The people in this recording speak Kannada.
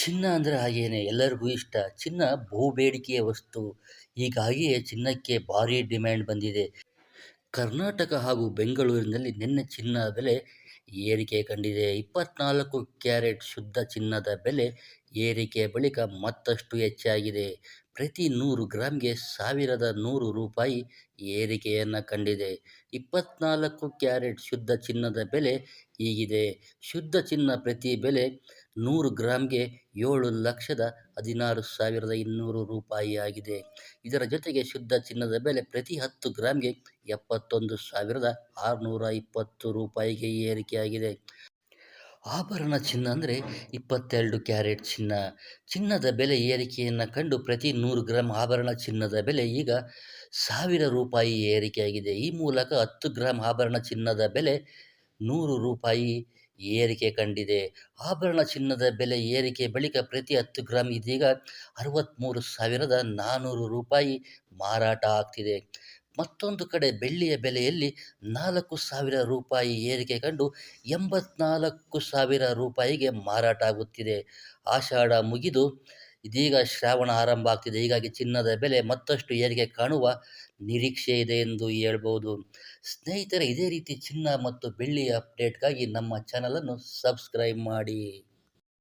ಚಿನ್ನ ಅಂದರೆ ಹಾಗೇನೆ ಎಲ್ಲರಿಗೂ ಇಷ್ಟ. ಚಿನ್ನ ಬಹು ಬೇಡಿಕೆಯ ವಸ್ತು. ಹೀಗಾಗಿಯೇ ಚಿನ್ನಕ್ಕೆ ಭಾರಿ ಡಿಮ್ಯಾಂಡ್ ಬಂದಿದೆ. ಕರ್ನಾಟಕ ಹಾಗೂ ಬೆಂಗಳೂರಿನಲ್ಲಿ ನಿನ್ನೆ ಚಿನ್ನ ಬೆಲೆ ಏರಿಕೆ ಕಂಡಿದೆ. ಇಪ್ಪತ್ನಾಲ್ಕು ಕ್ಯಾರೆಟ್ ಶುದ್ಧ ಚಿನ್ನದ ಬೆಲೆ ಏರಿಕೆಯ ಬಳಿಕ ಮತ್ತಷ್ಟು ಹೆಚ್ಚಾಗಿದೆ. ಪ್ರತಿ ನೂರು ಗ್ರಾಮ್ಗೆ ಸಾವಿರದ ನೂರು ರೂಪಾಯಿ ಏರಿಕೆಯನ್ನು ಕಂಡಿದೆ. ಇಪ್ಪತ್ನಾಲ್ಕು ಕ್ಯಾರೆಟ್ ಶುದ್ಧ ಚಿನ್ನದ ಬೆಲೆ ಹೀಗಿದೆ. ಶುದ್ಧ ಚಿನ್ನ ಪ್ರತಿ ಬೆಲೆ ನೂರು ಗ್ರಾಮ್ಗೆ ಏಳು ಲಕ್ಷದ ಹದಿನಾರು ಸಾವಿರದ ಇನ್ನೂರು ರೂಪಾಯಿ ಆಗಿದೆ. ಇದರ ಜೊತೆಗೆ ಶುದ್ಧ ಚಿನ್ನದ ಬೆಲೆ ಪ್ರತಿ ಹತ್ತು ಗ್ರಾಮ್ಗೆ ಎಪ್ಪತ್ತೊಂದು ಸಾವಿರದ ಆರುನೂರ ಇಪ್ಪತ್ತು ರೂಪಾಯಿಗೆ ಏರಿಕೆಯಾಗಿದೆ. ಆಭರಣ ಚಿನ್ನ ಅಂದರೆ ಇಪ್ಪತ್ತೆರಡು ಕ್ಯಾರೆಟ್ ಚಿನ್ನ. ಚಿನ್ನದ ಬೆಲೆ ಏರಿಕೆಯನ್ನು ಕಂಡು ಪ್ರತಿ ನೂರು ಗ್ರಾಮ್ ಆಭರಣ ಚಿನ್ನದ ಬೆಲೆ ಈಗ ಸಾವಿರ ರೂಪಾಯಿ ಏರಿಕೆಯಾಗಿದೆ. ಈ ಮೂಲಕ ಹತ್ತು ಗ್ರಾಮ್ ಆಭರಣ ಚಿನ್ನದ ಬೆಲೆ ನೂರು ರೂಪಾಯಿ ಏರಿಕೆ ಕಂಡಿದೆ. ಆಭರಣ ಚಿನ್ನದ ಬೆಲೆ ಏರಿಕೆ ಬಳಿಕ ಪ್ರತಿ ಹತ್ತು ಗ್ರಾಮ್ ಇದೀಗ ಅರವತ್ತ್ಮೂರು ಸಾವಿರದ ನಾನ್ನೂರು ರೂಪಾಯಿ ಮಾರಾಟ ಆಗ್ತಿದೆ. ಮತ್ತೊಂದು ಕಡೆ ಬೆಳ್ಳಿಯ ಬೆಲೆಯಲ್ಲಿ ನಾಲ್ಕು ಸಾವಿರ ರೂಪಾಯಿ ಏರಿಕೆ ಕಂಡು ಎಂಬತ್ನಾಲ್ಕು ಸಾವಿರ ರೂಪಾಯಿಗೆ ಮಾರಾಟ ಆಗುತ್ತಿದೆ. ಆಷಾಢ ಮುಗಿದು ಇದೀಗ ಶ್ರಾವಣ ಆರಂಭ ಆಗ್ತಿದೆ. ಹೀಗಾಗಿ ಚಿನ್ನದ ಬೆಲೆ ಮತ್ತಷ್ಟು ಏರಿಕೆ ಕಾಣುವ ನಿರೀಕ್ಷೆ ಇದೆ ಎಂದು ಹೇಳ್ಬೋದು. ಸ್ನೇಹಿತರೆ, ಇದೇ ರೀತಿ ಚಿನ್ನ ಮತ್ತು ಬೆಳ್ಳಿ ಅಪ್ಡೇಟ್ಗಾಗಿ ನಮ್ಮ ಚಾನಲನ್ನು ಸಬ್ಸ್ಕ್ರೈಬ್ ಮಾಡಿ.